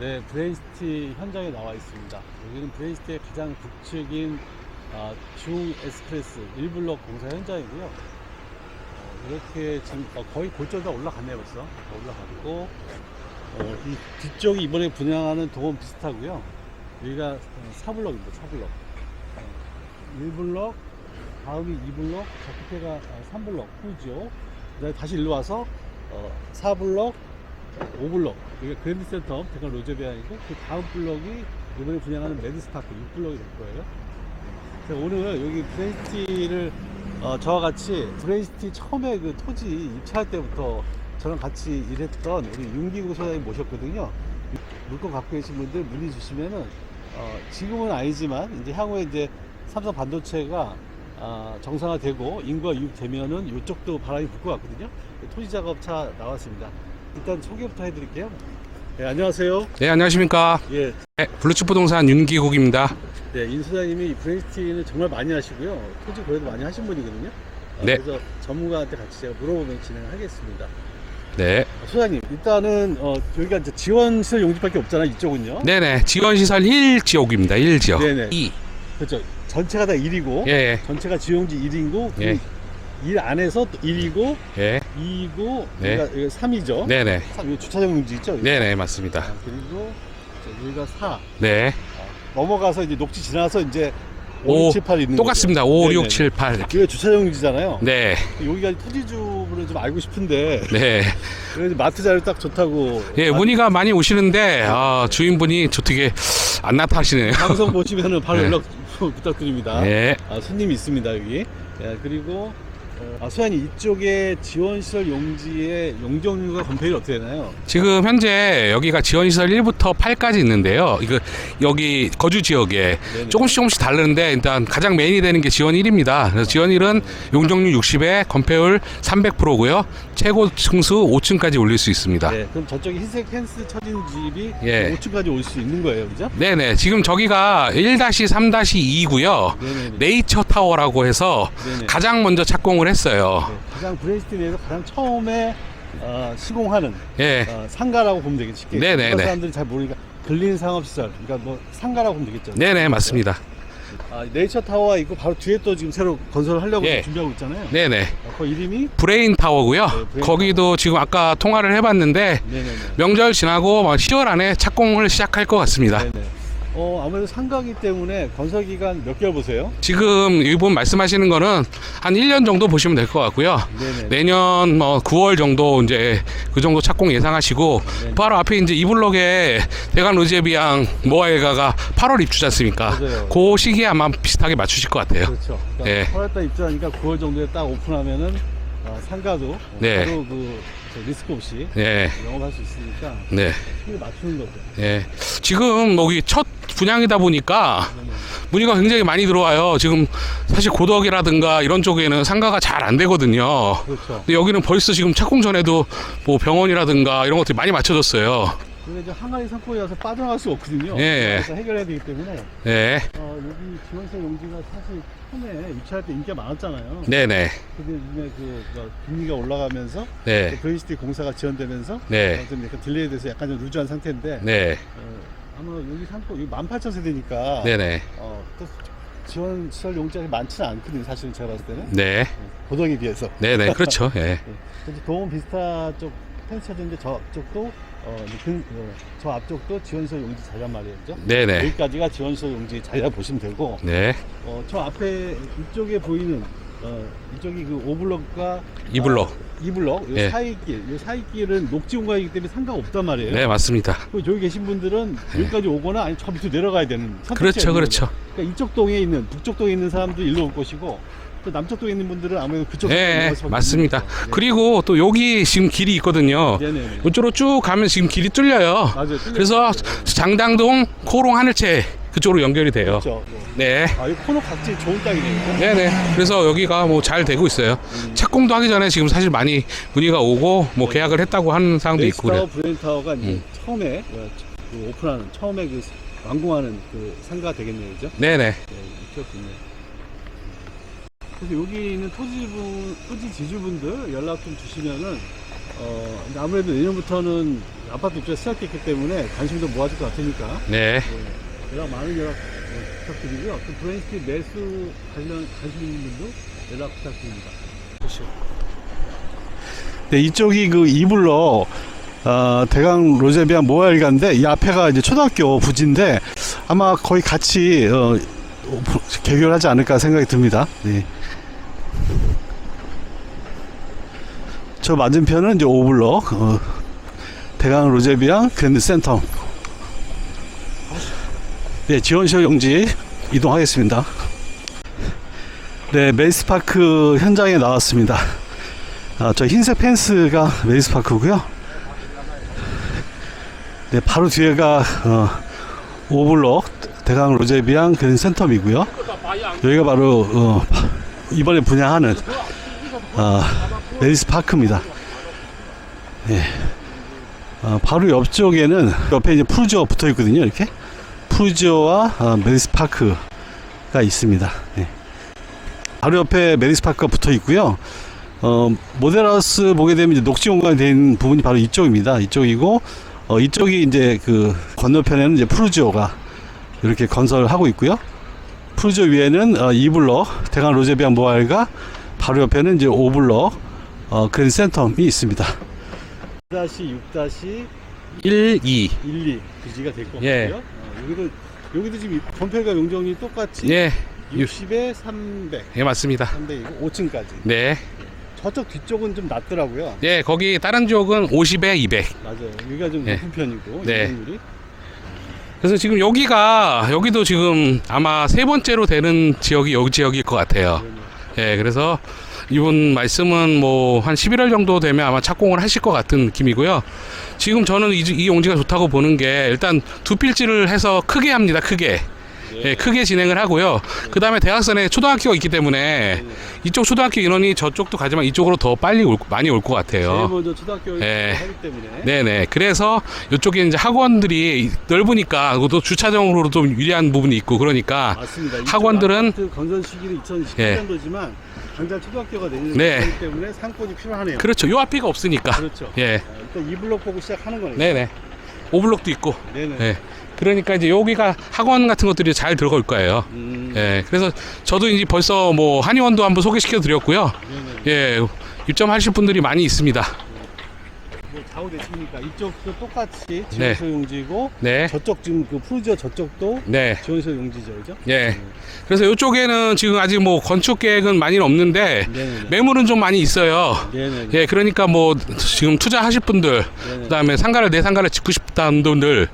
네, 브레인시티 현장에 나와 있습니다. 여기는 브레인시티의 가장 북측인 아, 중 에스프레스 1블록 공사 현장이고요. 어, 이렇게 지금 어, 거의 골절 다 올라갔네요, 벌써. 다 올라갔고, 어, 이 뒤쪽이 이번에 분양하는 동원 비슷하고요. 여기가 4블록입니다, 4블록. 어, 1블록, 다음이 2블록, 저 끝에가 3블록, 후죠. 그 다음에 다시 일로 와서 어, 4블록, 5블록 여기가 그랜드 센터 대관 로제비앙이고 그 다음 블록이 이번에 분양하는 메디스파크 6블록이 될 거예요. 제가 오늘 여기 브레이스티를 어, 저와 같이 브레이스티 처음에 그 토지 입찰할 때부터 저랑 같이 일했던 우리 윤기구 소장님 모셨거든요. 물건 갖고 계신 분들 문의 주시면은 어, 지금은 아니지만 이제 향후에 이제 삼성 반도체가 아, 정상화되고 인구가 유입되면은 이쪽도 바람이 불 것 같거든요. 토지 작업차 나왔습니다. 일단 소개부터 해드릴게요. 네, 안녕하세요. 네, 안녕하십니까. 예, 네, 블루칩 부동산 윤기국입니다. 네, 인 소장님이 브레이스티는 정말 많이 하시고요. 토지 거래도 많이 하신 분이거든요. 어, 네. 그래서 전문가한테 같이 제가 물어보면 진행하겠습니다. 네. 어, 소장님, 일단은 어, 여기가 이제 지원 시설 용지밖에 없잖아요. 이쪽은요. 네네. 지원시설 1지역입니다. 1지역. 네네. 2. 그렇죠. 전체가 다 1이고 예, 예. 전체가 지용지 1이고 그 예. 1 안에서 또 1이고 예. 2이고 네. 여기가, 여기가 3이죠. 네네. 3, 주차장 용지 있죠. 여기. 네네, 맞습니다. 아, 그리고 자, 여기가 4. 네. 넘어가서 이제 녹지 지나서 이제 5, 오, 6, 7, 8 있는 똑같습니다. 거죠. 5, 네네. 6, 7, 8. 이렇게. 여기가 주차장 용지잖아요. 네. 여기가 토지주분을 좀 알고 싶은데 네. 그래서 마트 자료 딱 좋다고 예, 마- 문의가 많이 오시는데, 아, 주인분이 어떻게 안 나타나시네요. 방송 보시면은 바로 네. 연락 부탁드립니다. 네. 아, 손님이 있습니다 여기. 예, 그리고 어, 아, 소연이 이쪽에 지원시설 용지의 용적률과 건폐율이 어떻게 되나요? 지금 현재 여기가 지원시설 1부터 8까지 있는데요. 이거 여기 거주 지역에 네네. 조금씩 조금씩 다르는데 일단 가장 메인이 되는 게 지원 1입니다. 그래서 지원 1은 용적률 60에 건폐율 300%고요. 최고 층수 5층까지 올릴 수 있습니다. 네, 그럼 저쪽에 흰색 펜스 쳐진 집이 예. 5층까지 올 수 있는 거예요, 그죠? 네네. 지금 저기가 1-3-2고요. 네네. 네이처 타워라고 해서 네네. 가장 먼저 착공을 했어요. 네, 가장 브레이스티 내에서 가장 처음에 어, 시공하는 예. 어, 상가라고 보면 되겠죠. 쉽게. 네네네. 일반 사람들이 잘 모르니까 근린 상업시설, 그러니까 뭐 상가라고 보면 되겠죠. 네네, 맞습니다. 아, 네이처 타워가 있고 바로 뒤에 또 지금 새로 건설을 하려고 예. 준비하고 있잖아요. 네네. 어, 그 이름이 브레인 타워고요. 네, 브레인 거기도 지금 아까 통화를 해봤는데 네네네. 명절 지나고 막 10월 안에 착공을 시작할 것 같습니다. 네네. 어 아무래도 상가기 때문에 건설 기간 몇 개월 보세요? 지금 이분 말씀하시는 거는 한 1년 정도 보시면 될 것 같고요. 네네. 내년 뭐 9월 정도 이제 그 정도 착공 예상하시고 네. 바로 앞에 이제 이 블록에 대관 로제비앙 모아일가가 8월 입주지 않습니까? 맞아요. 그 시기에 아마 비슷하게 맞추실 것 같아요. 그렇죠. 그러니까 예. 8월달 입주하니까 9월 정도에 딱 오픈하면은 어, 상가도 네. 바로 그저 리스크 없이 네, 영업할 수 있으니까 네, 시기를 맞추는 거죠. 네. 지금 여기 첫 분양이다 보니까. 문의가 굉장히 많이 들어와요. 지금 사실 고덕이라든가 이런 쪽에는 상가가 잘 안 되거든요. 그렇죠. 근데 여기는 벌써 지금 착공 전에도 뭐 병원이라든가 이런 것들이 많이 맞춰졌어요. 근데 이제 항아리 상권이라서 빠져나갈 수가 없거든요. 예. 그래서 해결해야 되기 때문에 네, 어, 여기 지원시설 용지가 사실 처음에 입찰할 때 인기가 많았잖아요. 네네, 근데 이제 그 뭐, 금리가 올라가면서 네, 브레이스티 공사가 지연되면서 네, 어, 좀 약간 딜레이돼서 약간 좀 루즈한 상태인데 네, 어, 아마 여기 여기 18,000세대니까 네네, 어, 또 지원 시설 용지가 많지는 않거든요. 사실은 제가 봤을 때는 네, 고덕에 비해서. 네네, 그렇죠. 예. 네. 그래서 동원 비스타 쪽 펜스 쳐졌는데 저쪽도 어, 근, 어, 저 앞쪽도 지원시설 용지 말이에요. 그죠? 네네, 여기까지가 지원시설 용지 자리라 보시면 되고 네, 어, 저 앞에 이쪽에 보이는 어, 이쪽이 그 5블럭과 이블록. 이 블럭, 이 예. 사이길, 이 사이길은 녹지 공간이기 때문에 상가가 없단 말이에요. 네, 맞습니다. 그리고 저기 계신 분들은 여기까지 오거나 아니 저 밑으로 내려가야 되는 선택지가 그렇죠, 있는 그렇죠. 거죠. 그러니까 이쪽 동에 있는 북쪽 동에 있는 사람도 일로 올 것이고 또 남쪽 동에 있는 분들은 아무래도 그쪽 네, 맞습니다. 그리고 또 여기 지금 길이 있거든요. 네네. 이쪽으로 쭉 가면 지금 길이 뚫려요. 맞아요. 뚫려 그래서 있어요. 장당동 코롱 하늘채 그쪽으로 연결이 돼요. 그렇죠. 네. 아, 이 코너 각지 좋은 땅이네요. 네네. 그래서 여기가 뭐 잘 되고 있어요. 착공도 하기 전에 지금 사실 많이 문의가 오고 뭐 계약을 했다고 하는 사람도 있고 네이스타워 그래요. 브레인타워가 이제 음. 처음에 어, 그 오픈하는 처음에 그 완공하는 그 상가 되겠네요, 그죠? 네네. 네, 이쪽군요. 그래서 여기 있는 토지분, 토지 지주분들 연락 좀 주시면은, 어, 이제 아무래도 내년부터는 아파트 입주가 시작됐기 때문에 관심도 모아줄 것 같으니까 네. 예, 연락 많은 연락 어, 부탁드리고요. 또 브레인스티 매수 관련 관심 있는 분도 연락 부탁드립니다. 네, 이쪽이 그 이블러 어, 대강 로제비아 모아일가인데 이 앞에가 이제 초등학교 부지인데 아마 거의 같이 어, 개교를 하지 않을까 생각이 듭니다. 네. 저 맞은편은 이제 오블럭 어, 대강 로제비앙 그랜드 센터 네 지원시설 용지 이동하겠습니다. 네 메이스파크 현장에 나왔습니다. 아, 저 흰색 펜스가 메이스파크고요. 네 바로 뒤에가 어, 오블럭 대강 로제비앙 그랜드 센텀이고요. 여기가 바로 어, 이번에 분양하는 아, 메리스 파크입니다. 예. 어, 바로 옆쪽에는 옆에 이제 푸르지오가 붙어 있거든요. 이렇게 푸르지오와 어, 메리스 파크가 있습니다. 예. 바로 옆에 메리스 파크가 붙어 있고요. 어, 모델하우스 보게 되면 이제 녹지 공간이 된 부분이 바로 이쪽입니다. 이쪽이고 어, 이쪽이 이제 그 건너편에는 이제 푸르지오가 이렇게 건설하고 있고요. 푸르지오 위에는 어, 이블럭 대강 로제비안 모알가 바로 옆에는 이제 오블럭 어, 그랜 센텀이 있습니다. 6-6-12 1, 2. 부지가 될것 예. 같고요. 어, 여기도 여기도 지금 건폐가 용적률이 똑같이 예. 60에 300, 예, 맞습니다. 300이고 5층까지. 네. 저쪽 뒤쪽은 좀 낮더라고요. 예, 거기 다른 지역은 50에 200. 맞아요. 여기가 좀 예. 높은 편이고 네. 용적률이. 그래서 지금 여기가 여기도 지금 아마 세 번째로 되는 지역이 여기 지역일 것 같아요. 예, 그래서 이분 말씀은 뭐 한 11월 정도 되면 아마 착공을 하실 것 같은 느낌이고요. 지금 저는 이, 이 용지가 좋다고 보는 게 일단 두 필지를 해서 크게 합니다. 크게. 예, 크게 진행을 하고요. 그 다음에 대학선에 초등학교가 있기 때문에 이쪽 초등학교 인원이 저쪽도 가지만 이쪽으로 더 빨리 올, 많이 올것 제일 같아요. 먼저 초등학교를 예. 하기 때문에 네네. 그래서 이쪽에 이제 학원들이 넓으니까 그것도 주차장으로 좀 유리한 부분이 있고 그러니까 맞습니다. 학원들은- 건설 시기는 2018년도지만 당장 초등학교가 내년 네. 되기 때문에 상권이 필요하네요. 그렇죠. 요 앞이가 없으니까. 그렇죠. 예. 아, 일단 이 블록 보고 시작하는 거네요. 네네. 오블록도 있고. 네네. 예. 그러니까 이제 여기가 학원 같은 것들이 잘 들어갈 거예요. 음, 예. 그래서 저도 이제 벌써 뭐 한의원도 한번 소개시켜 드렸고요. 네네. 예. 입점하실 분들이 많이 있습니다. 뭐 좌우 대칭이니까 이쪽도 똑같이 네. 지원시설 용지고 네. 저쪽 지금 그 푸르지오 저쪽도 네. 지원시설 용지죠, 그죠? 예. 그래서 이쪽에는 지금 아직 뭐 건축 계획은 많이는 없는데 네네. 매물은 좀 많이 있어요. 네네. 예, 그러니까 뭐 지금 투자하실 분들, 네네. 그다음에 상가를 내 상가를 짓고 싶다는 분들,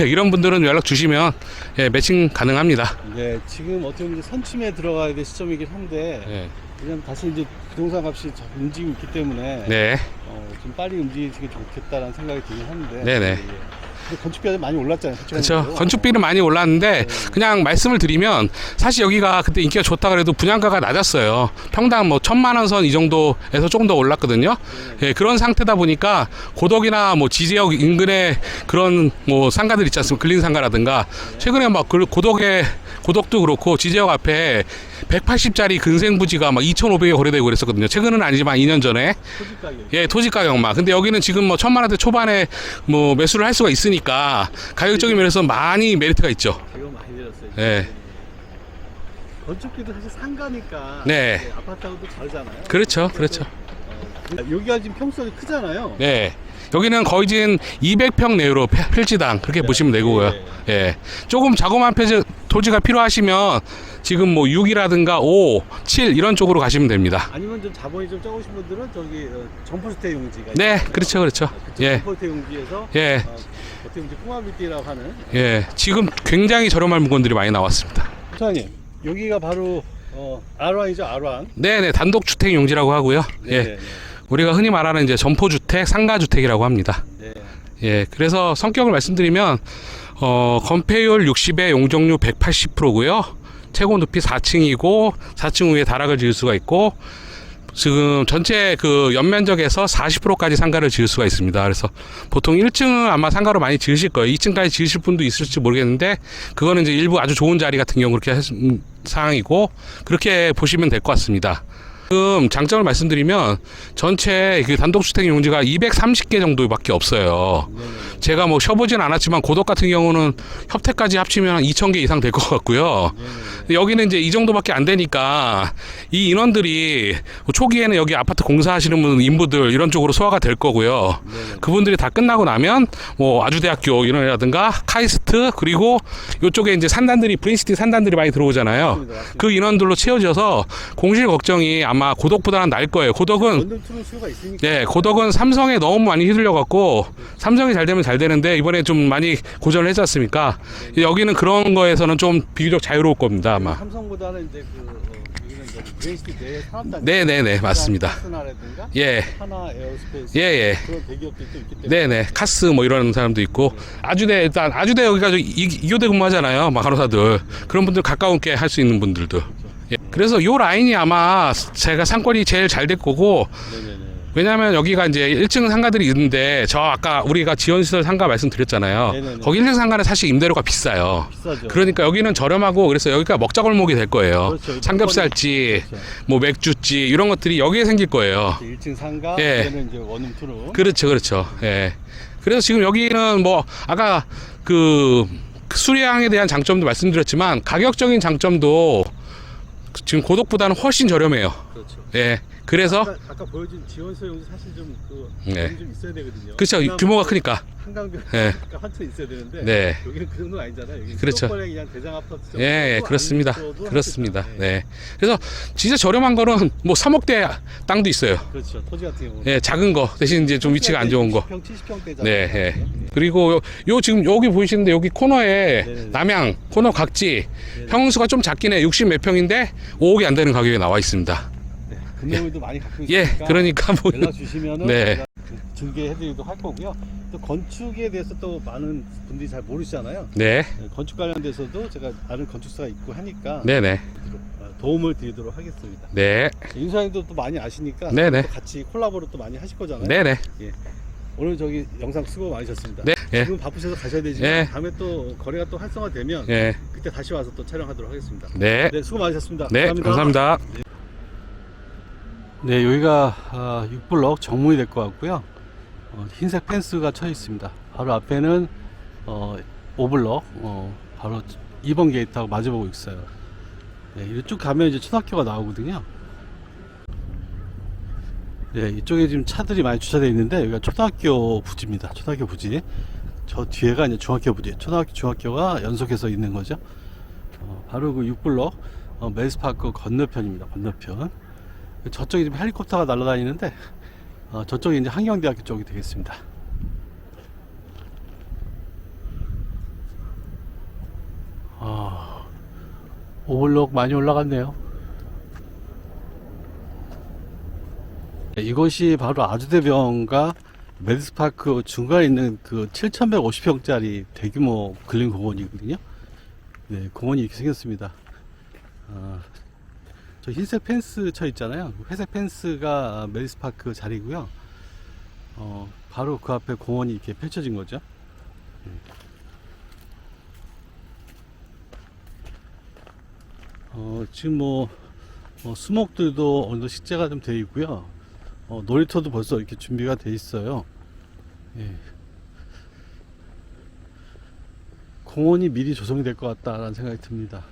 예, 이런 분들은 연락 주시면 예, 매칭 가능합니다. 네, 지금 어떻게 보면 이제 선침에 들어가야 될 시점이긴 한데 예. 왜냐면 다시 이제 부동산 값이 자- 움직이고 있기 때문에 네, 어, 좀 빨리 움직이는 게 좋 겠다라는 생각이 들긴 하는데 네네. 예, 예. 근데 건축비가 많이 올랐잖아요. 그렇죠. 건축비는 많이 올랐는데 그냥 말씀을 드리면 사실 여기가 그때 인기가 좋다 그래도 분양가가 낮았어요. 평당 뭐 천만 원 선 이 정도에서 조금 더 올랐거든요. 예, 그런 상태다 보니까 고덕이나 뭐 지지역 인근에 그런 뭐 상가들 있지 않습니까? 근린 상가라든가 최근에 막 그 고덕에 고덕도 그렇고 지지역 앞에 180짜리 근생 부지가 막 2,500에 거래되고 그랬었거든요. 최근은 아니지만 2년 전에 토지 가격. 예, 토지 가격만. 근데 여기는 지금 뭐 천만 원대 초반에 뭐 매수를 할 수가 있으니까 가격적인 면에서 많이 메리트가 있죠. 가격 많이 내렸어요. 예. 건축비도 사실 상가니까 네. 이제 아파트하고도 다르잖아요. 그렇죠, 그렇죠. 어, 여기가 지금 평수가 크잖아요. 네. 여기는 거의 지금 200평 내로 페- 필지당 그렇게 보시면 되고요. 네. 예. 조금 자그마한 페이지 토지가 필요하시면 지금 뭐 6이라든가 5, 7 이런 쪽으로 가시면 됩니다. 아니면 좀 자본이 좀 적으신 분들은 저기 어, 점포주택 용지가 네. 그렇죠, 그렇죠. 예. 점포주택 용지에서 예. 어, 어떻게 보면 꼬마빌디라고 하는 예. 지금 굉장히 저렴한 물건들이 많이 나왔습니다. 부장님 여기가 바로 어, R1이죠 R1. 네, 네. 단독 주택 용지라고 하고요. 예. 네, 우리가 흔히 말하는 이제 점포주택, 상가주택이라고 합니다. 네. 예, 그래서 성격을 말씀드리면 어, 건폐율 60에 용적률 180%고요. 최고 높이 4층이고 4층 위에 다락을 지을 수가 있고 지금 전체 그 연면적에서 40%까지 상가를 지을 수가 있습니다. 그래서 보통 1층은 아마 상가로 많이 지으실 거예요. 2층까지 지으실 분도 있을지 모르겠는데 그거는 이제 일부 아주 좋은 자리 같은 경우 그렇게 할 수- 음, 상황이고 그렇게 보시면 될 것 같습니다. 지금 장점을 말씀드리면 전체 그 단독주택 용지가 230개 정도밖에 없어요. 제가 뭐 쉬어보진 않았지만 고덕 같은 경우는 협택까지 합치면 한 2,000개 이상 될 것 같고요. 근데 여기는 이제 이 정도밖에 안 되니까 이 인원들이 초기에는 여기 아파트 공사하시는 분 인부들 이런 쪽으로 소화가 될 거고요. 네네. 그분들이 다 끝나고 나면 뭐 아주대학교 이런이라든가 카이스트 그리고 이쪽에 이제 산단들이 브린시티 산단들이 많이 들어오잖아요. 그 인원들로 채워져서 공실 걱정이 아마 고덕보다는 날 거예요. 고덕은. 네, 고덕은 삼성에 너무 많이 휘둘려 갖고 삼성이 잘 되면 잘 되는데 이번에 좀 많이 고전을 했지 않습니까? 여기는 그런 거에서는 좀 비교적 자유로울 겁니다, 아마. 삼성보다는 이제 그 어, 여기는 이제 브레인시티 내 산업단. 네, 네, 네, 맞습니다. 예. 하나 에어스페이스 예, 예. 그런 대기업들도 있기 때문에. 네, 네. 카스 뭐 이런 사람도 있고 아주대 일단 아주대 여기가 이- 이교대 근무하잖아요. 막 간호사들. 그런 분들 가까운게 할 수 있는 분들도. 예. 그래서 요 라인이 아마 제가 상권이 제일 잘 될 거고 네네네. 왜냐하면 여기가 이제 1층 상가들이 있는데 저 아까 우리가 지원시설 상가 말씀드렸잖아요. 네네네. 거기 1층 상가는 사실 임대료가 비싸요. 비싸죠. 그러니까 여기는 저렴하고 그래서 여기가 먹자 골목이 될 거예요. 그렇죠. 삼겹살집, 그렇죠. 뭐 맥주집 이런 것들이 여기에 생길 거예요. 1층 상가, 예. 얘는 이제 원룸 투룸. 그렇죠, 그렇죠. 예. 그래서 지금 여기는 뭐 아까 그 수량에 대한 장점도 말씀드렸지만 가격적인 장점도 지금 고독보다는 훨씬 저렴해요. 그렇죠. 예. 그래서 아까, 아까 보여준 지원서 용도 사실 좀그 네. 좀 있어야 되거든요. 그렇죠. 규모가 크니까. 한강변 예. 한층 있어야 되는데 네. 여기는 그 정도는 아니잖아요. 여기 그렇죠. 그냥 대장 아파트 정도 예, 예, 그렇습니다. 그렇습니다. 예. 네. 그래서 진짜 저렴한 거는 뭐 3억대 땅도 있어요. 그렇죠. 토지 같은 경우는 예, 작은 거 대신 이제 좀 위치가 안 좋은 거. 60평, 70평대잖아요. 네, 예. 그리고 요, 요 지금 여기 보이시는데 여기 코너에 네네네. 남양 코너 각지 네네. 평수가 좀 작긴 해. 60 몇 평인데 5억이 안 되는 가격에 나와 있습니다. 네. 금매물도 많이 갖고 예, 있으니까 그러니까 뭐 연락 주시면은 네. 제가 중개해드리기도 할 거고요. 또 건축에 대해서 또 많은 분들이 잘 모르시잖아요. 네, 네, 건축 관련돼서도 제가 아는 건축사가 있고 하니까 네, 네, 어, 도움을 드리도록 하겠습니다. 네, 윤사님도 또 많이 아시니까 네 네. 또 같이 콜라보를 또 많이 하실 거잖아요. 네, 네, 오늘 저기 영상 수고 많으셨습니다. 네, 예, 지금 바쁘셔서 가셔야 되지만 예. 다음에 또 거래가 또 활성화되면 예, 그때 다시 와서 또 촬영하도록 하겠습니다. 네, 네, 수고 많으셨습니다. 네, 감사합니다. 네, 여기가 아, 6블럭 정문이 될 것 같고요. 어, 흰색 펜스가 쳐 있습니다. 바로 앞에는 어, 5블럭, 어, 바로 2번 게이트하고 마주보고 있어요. 네, 이쪽 가면 이제 초등학교가 나오거든요. 네, 이쪽에 지금 차들이 많이 주차되어 있는데 여기가 초등학교 부지입니다. 초등학교 부지. 저 뒤에가 이제 중학교 부지. 초등학교, 중학교가 연속해서 있는 거죠. 어, 바로 그 6블럭 어, 메스파크 건너편입니다. 건너편. 저쪽에 지금 헬리콥터가 날아다니는데 어, 저쪽이 이제 한경대학교 쪽이 되겠습니다. 아, 오블록 많이 올라갔네요. 네, 이것이 바로 아주대병과 메디스파크 중간에 있는 그 7,150평짜리 대규모 근린 공원이거든요. 네, 공원이 이렇게 생겼습니다. 아, 저 흰색 펜스 쳐 있잖아요. 회색 펜스가 메리스파크 자리고요. 어, 바로 그 앞에 공원이 이렇게 펼쳐진 거죠. 음. 어, 지금 뭐, 어, 수목들도 어느 정도 식재가 좀 되어 있고요. 어, 놀이터도 벌써 이렇게 준비가 돼 있어요. 예. 공원이 미리 조성이 될 것 같다라는 생각이 듭니다.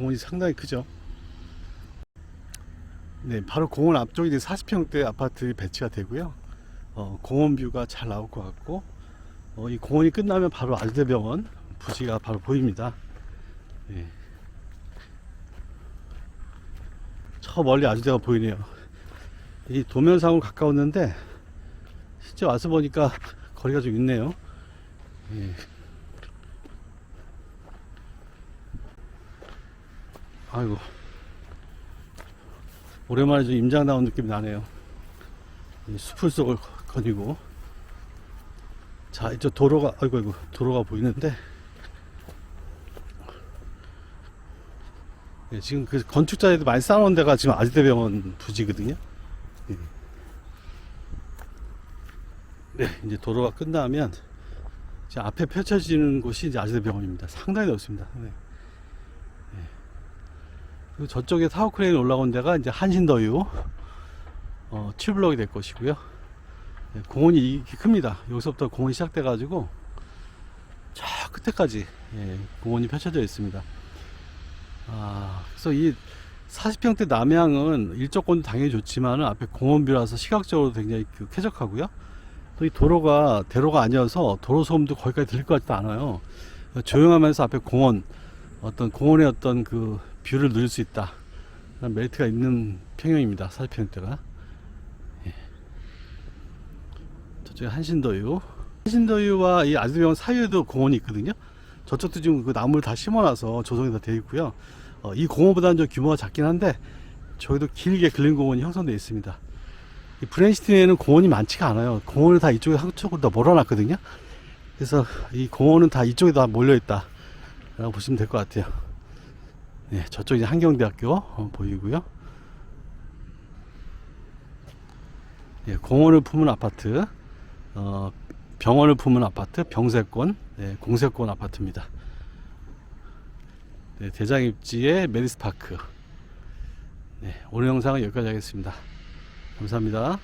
공원이 상당히 크죠. 네, 바로 공원 앞쪽에 이제 40평대 아파트 배치가 되고요. 어, 공원 뷰가 잘 나올 것 같고, 어, 이 공원이 끝나면 바로 아주대병원 부지가 바로 보입니다. 네. 저 멀리 아주대가 보이네요. 이 도면상으로 가까웠는데, 실제 와서 보니까 거리가 좀 있네요. 예. 아이고. 오랜만에 좀 임장 나온 느낌이 나네요. 이 숲을 속을 거니고. 자 이쪽 도로가 아이고 아이고 도로가 보이는데. 예, 지금 그 건축자들이 많이 쌓아놓은 데가 지금 아지대병원 부지거든요. 예. 네 이제 도로가 끝나면 이제 앞에 펼쳐지는 곳이 이제 아지대병원입니다. 상당히 넓습니다. 네. 그리고 저쪽에 타워크레인 올라온 데가 이제 한신더유 어, 7블럭이 될 것이고요. 네, 공원이 이렇게 큽니다. 여기서부터 공원이 시작돼 가지고 저 끝에까지 예, 공원이 펼쳐져 있습니다. 아, 그래서 이 40평대 남향은 일조권도 당연히 좋지만 앞에 공원뷰라서 시각적으로 굉장히 그 쾌적하고요. 또 이 도로가 대로가 아니어서 도로 소음도 거기까지 들릴 것 같지도 않아요. 조용하면서 앞에 공원 어떤 공원의 어떤 그 뷰를 누릴 수 있다. 메리트가 있는 평형입니다. 40평대가. 예. 저쪽에 한신더유. 한신더유와 이 아주병원 사이에도 공원이 있거든요. 저쪽도 지금 그 나무를 다 심어놔서 조성이 다 되어 있고요. 어, 이 공원보다는 좀 규모가 작긴 한데 저기도 길게 근린 공원이 형성되어 있습니다. 이 브레인시티에는 공원이 많지가 않아요. 공원을 다 이쪽에 한쪽으로 다 몰아놨거든요. 그래서 이 공원은 다 이쪽에 다 몰려 있다. 라고 보시면 될 것 같아요. 네, 저쪽 이제 한경대학교 어, 보이고요. 예, 공원을 품은 아파트, 어, 병원을 품은 아파트, 병세권, 네, 공세권 아파트입니다. 네, 대장 입지의 메리스파크. 네, 오늘 영상은 여기까지 하겠습니다. 감사합니다.